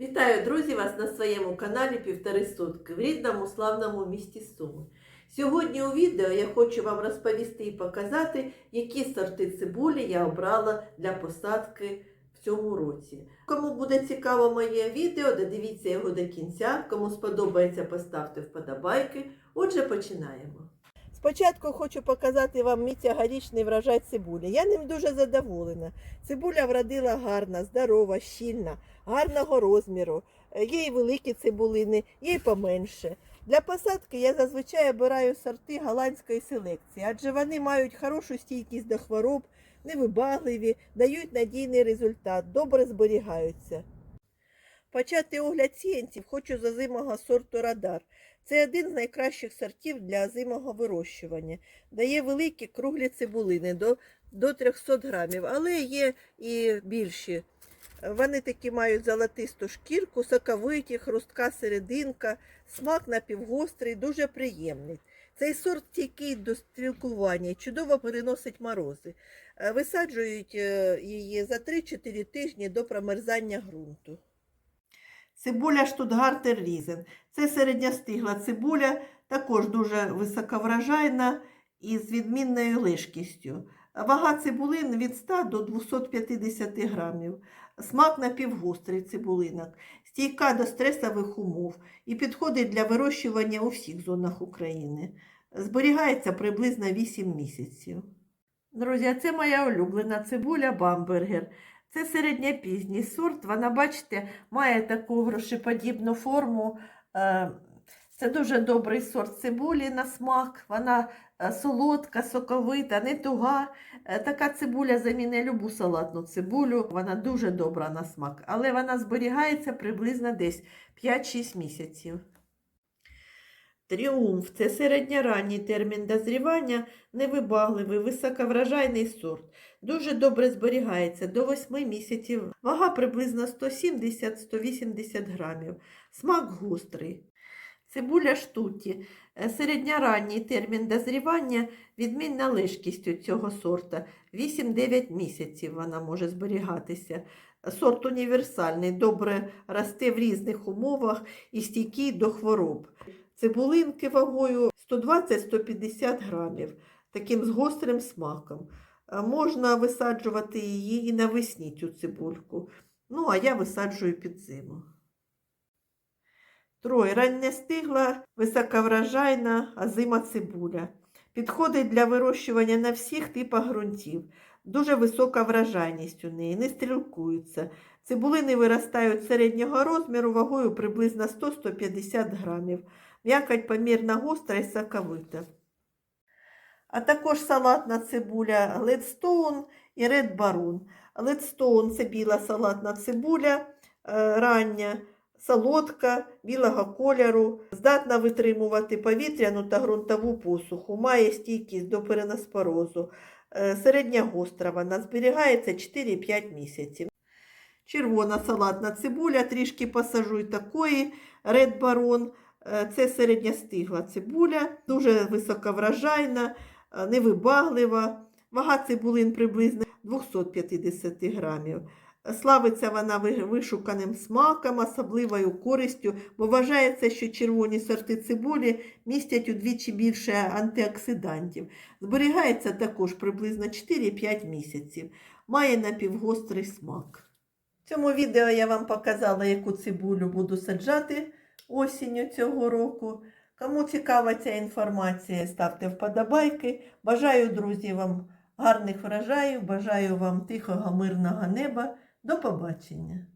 Вітаю, друзі, вас на своєму каналі Півтори сутки в рідному славному місті Суми. Сьогодні у відео я хочу вам розповісти і показати, які сорти цибулі я обрала для посадки в цьому році. Кому буде цікаво моє відео, додивіться його до кінця. Кому сподобається, поставте вподобайки. Отже, починаємо. Спочатку хочу показати вам мій цьогорічний врожай цибулі. Я ним дуже задоволена. Цибуля вродила гарна, здорова, щільна, гарного розміру. Е, Є і великі цибулини, є й поменше. Для посадки я зазвичай обираю сорти голландської селекції, адже вони мають хорошу стійкість до хвороб, невибагливі, дають надійний результат, добре зберігаються. Почати огляд сіянців хочу з озимого сорту Радар. Це один з найкращих сортів для озимого вирощування. Дає великі круглі цибулини до, до 300 грамів, але є і більші. Вони такі мають золотисту шкірку, соковиті, хрустка серединка, смак напівгострий, дуже приємний. Цей сорт стійкий до стрілкування чудово переносить морози. Е, Висаджують е, її за 3-4 тижні до промерзання ґрунту. Цибуля Штутгартер Різен. Це середньостигла цибуля, також дуже високоврожайна і з відмінною лишкістю. Вага цибулин від 100 до 250 грамів. Смак напівгострий цибулинок, стійка до стресових умов і підходить для вирощування у всіх зонах України. Зберігається приблизно 8 місяців. Друзі, це моя улюблена цибуля Бамбергер. Це середньопізній сорт. Вона, бачите, має таку грошеподібну форму. Е, Це дуже добрий сорт цибулі на смак. Вона е, солодка, соковита, не туга. Е, Така цибуля замінить любу салатну цибулю. Вона дуже добра на смак, але вона зберігається приблизно десь 5-6 місяців. Тріумф це середньоранній термін дозрівання, невибагливий, високоврожайний сорт. Дуже добре зберігається до 8 місяців. Вага приблизно 170-180 грамів. Смак гострий. Цибуля штуті. Е, Середньоранній термін дозрівання відмінна лишкістю цього сорта. 8-9 місяців вона може зберігатися. Сорт універсальний, добре росте в різних умовах і стійкий до хвороб. Цибулинки вагою 120-150 грамів, таким з гострим смаком. Е, Можна висаджувати її і навесні цю цибульку. Ну, а я висаджую під зиму. Троє. Ранне стигла, високоврожайна озима цибуля. Підходить для вирощування на всіх типах ґрунтів. Дуже висока врожайність у неї, не стрілкуються. Цибулини виростають середнього розміру вагою приблизно 100-150 грамів. М'якоть помірно гостра і соковита. А також салатна цибуля Гледстоун і Ред Барон. Гледстоун це біла салатна цибуля, е, рання, солодка, білого кольору, здатна витримувати повітряну та ґрунтову посуху, має стійкість до переноспорозу. Е, Середня гостра вона зберігається 4-5 місяців. Червона салатна цибуля, трішки посажу й такої, Ред Барон. Е, Це середньостигла цибуля, дуже високоврожайна, е, невибаглива. Вага цибулин приблизно 250 грамів. Славиться вона вишуканим смаком, особливою користю, бо вважається, що червоні сорти цибулі містять удвічі більше антиоксидантів. Зберігається також приблизно 4-5 місяців. Має напівгострий смак. В цьому відео я вам показала, яку цибулю буду саджати осінню цього року. Кому цікава ця інформація, ставте вподобайки. Бажаю, друзі, вам гарних врожаїв, бажаю вам тихого, мирного неба. До побачення!